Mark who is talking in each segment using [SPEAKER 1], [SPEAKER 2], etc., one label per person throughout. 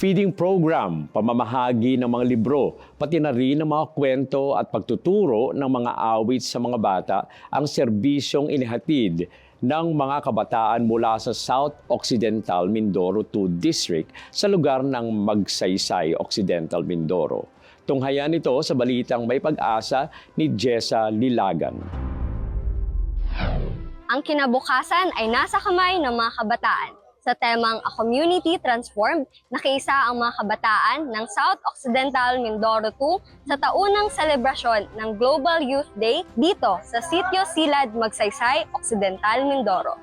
[SPEAKER 1] feeding program, pamamahagi ng mga libro, pati na rin ng mga kwento at pagtuturo ng mga awit sa mga bata ang serbisyong inihatid ng mga kabataan mula sa South Occidental Mindoro 2 District sa lugar ng Magsaysay Occidental Mindoro. Tunghayan ito sa balitang may pag-asa ni Jessa Lilagan.
[SPEAKER 2] Ang kinabukasan ay nasa kamay ng mga kabataan. Sa temang A Community Transformed, nakiisa ang mga kabataan ng South Occidental Mindoro 2 sa taunang selebrasyon ng Global Youth Day dito sa Sitio Silad, Magsaysay, Occidental Mindoro.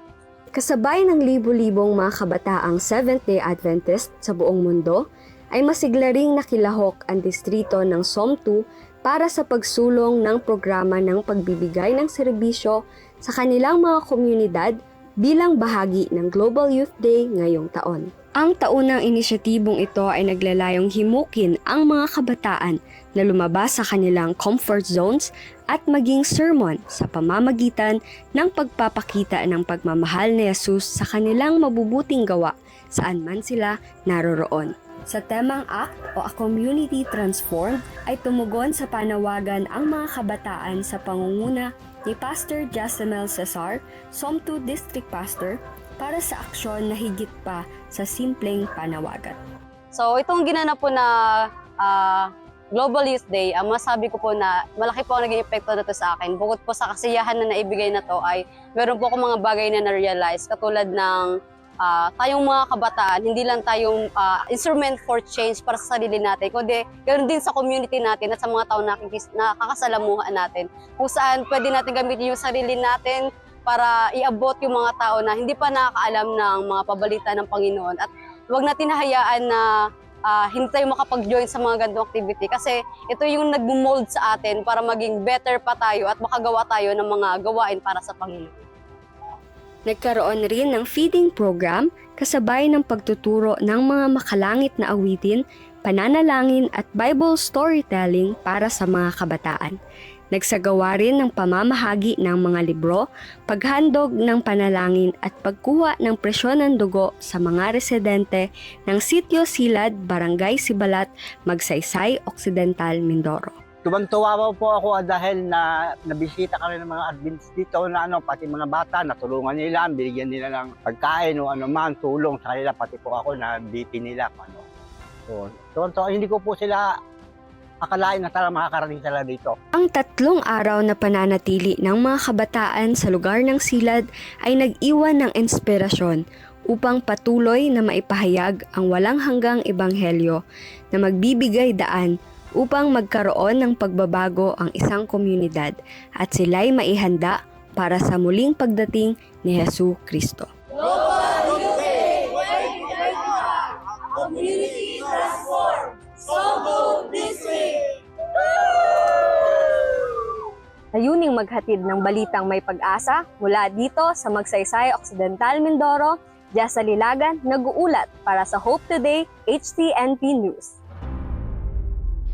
[SPEAKER 2] Kasabay ng libo-libong mga kabataang Seventh-day Adventist sa buong mundo, ay masigla ring nakilahok ang distrito ng SOM2 para sa pagsulong ng programa ng pagbibigay ng serbisyo sa kanilang mga komunidad bilang bahagi ng Global Youth Day ngayong taon. Ang taunang inisyatibong ito ay naglalayong himukin ang mga kabataan na lumabas sa kanilang comfort zones at maging sermon sa pamamagitan ng pagpapakita ng pagmamahal ni Jesus sa kanilang mabubuting gawa saan man sila naroroon. Sa temang ACT o A Community Transformed ay tumugon sa panawagan ang mga kabataan sa pangunguna ni Pastor Jasamel Cesar, SOM2 District Pastor, para sa aksyon na higit pa sa simpleng panawagan.
[SPEAKER 3] So itong ginanap po na ah, Global Youth Day, ang masabi ko po na malaki po ang naging epekto na sa akin. Bukod po sa kasiyahan na naibigay na to ay meron po akong mga bagay na na-realize katulad ng ah, tayong mga kabataan, hindi lang tayong ah, instrument for change para sa sarili natin, kundi ganoon din sa community natin at sa mga tao na nakakasalamuhan natin. Kung saan pwede natin gamitin yung sarili natin para iabot yung mga tao na hindi pa nakakaalam ng mga pabalita ng Panginoon. At huwag natin hayaan na ah, hindi tayo makapag-join sa mga ganitong activity kasi ito yung nag-mold sa atin para maging better pa tayo at makagawa tayo ng mga gawain para sa Panginoon.
[SPEAKER 2] Nagkaroon rin ng feeding program kasabay ng pagtuturo ng mga makalangit na awitin, pananalangin at Bible storytelling para sa mga kabataan. Nagsagawa rin ng pamamahagi ng mga libro, paghandog ng panalangin at pagkuha ng presyon ng dugo sa mga residente ng Sitio Silad, Barangay Sibalat, Magsaysay, Occidental, Mindoro.
[SPEAKER 4] Tuwang-tuwa po ako dahil na nabisita kami ng mga admins dito na ano, pati mga bata, natulungan nila, binigyan nila ng pagkain o ano man, tulong sa kanila, pati po ako na BP nila. Ano. So, tuwang-tuwa, hindi ko po sila akalain na talaga makakarating sila dito.
[SPEAKER 2] Ang tatlong araw na pananatili ng mga kabataan sa lugar ng silad ay nag-iwan ng inspirasyon upang patuloy na maipahayag ang walang hanggang ebanghelyo na magbibigay daan upang magkaroon ng pagbabago ang isang komunidad at sila'y maihanda para sa muling pagdating ni Hesu Kristo. Layuning maghatid ng balitang may pag-asa mula dito sa Magsaysay Occidental Mindoro, Jessa Lilagan nag-uulat para sa Hope Today HTNP News.